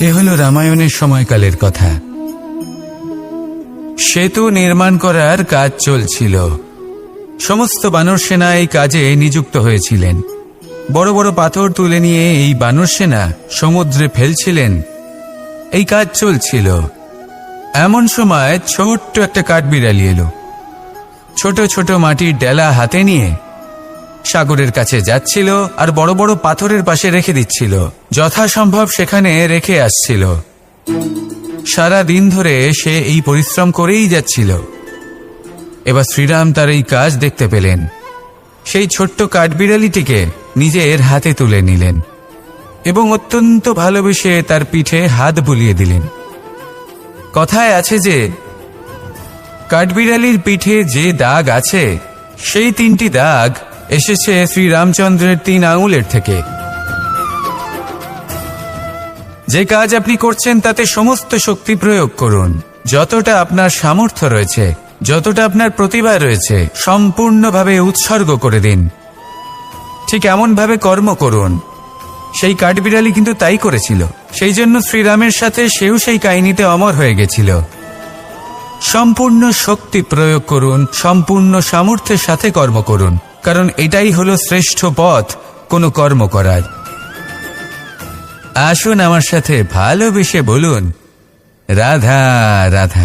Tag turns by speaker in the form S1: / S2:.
S1: এ হলো রামায়ণের সময়কালের কথা। সেতু নির্মাণ করার কাজ চলছিল। সমস্ত বানর সেনা এই কাজে নিযুক্ত হয়েছিলেন। বড় বড় পাথর তুলে নিয়ে এই বানর সেনা সমুদ্রে ফেলছিলেন। এই কাজ চলছিল। এমন সময় ছোট্ট একটা কাঠবিড়ালি এলো। ছোট ছোট মাটির ডেলা হাতে নিয়ে সাগরের কাছে যাচ্ছিল আর বড় বড় পাথরের পাশে রেখে দিচ্ছিল। যথাসম্ভব সেখানে রেখে আসছিল। সারা দিন ধরে সে এই পরিশ্রম করেই যাচ্ছিল। এবার শ্রীরাম তার এই কাজ দেখতে পেলেন। সেই ছোট্ট কাঠবিড়ালিটিকে নিজের হাতে তুলে নিলেন এবং অত্যন্ত ভালোবেসে তার পিঠে হাত বুলিয়ে দিলেন। কথায় আছে যে, কাঠবিড়ালির পিঠে যে দাগ আছে, সেই তিনটি দাগ এসেছে শ্রীরামচন্দ্রের তিন আঙুলের থেকে। যে কাজ আপনি করছেন, তাতে সমস্ত শক্তি প্রয়োগ করুন। যতটা আপনার সামর্থ্য রয়েছে, যতটা আপনার প্রতিভা রয়েছে, সম্পূর্ণভাবে উৎসর্গ করে দিন। ঠিক এমনভাবে কর্ম করুন। সেই কাঠবিড়ালি কিন্তু তাই করেছিল। সেই জন্য শ্রীরামের সাথে সেও সেই কাহিনীতে অমর হয়ে গেছিল। সম্পূর্ণ শক্তি প্রয়োগ করুন, সম্পূর্ণ সামর্থ্যের সাথে কর্ম করুন। কারণ এটাই হলো শ্রেষ্ঠ পথ কোনো কর্ম করার। আসুন আমার সাথে ভালোবেসে বলুন, রাধা রাধা।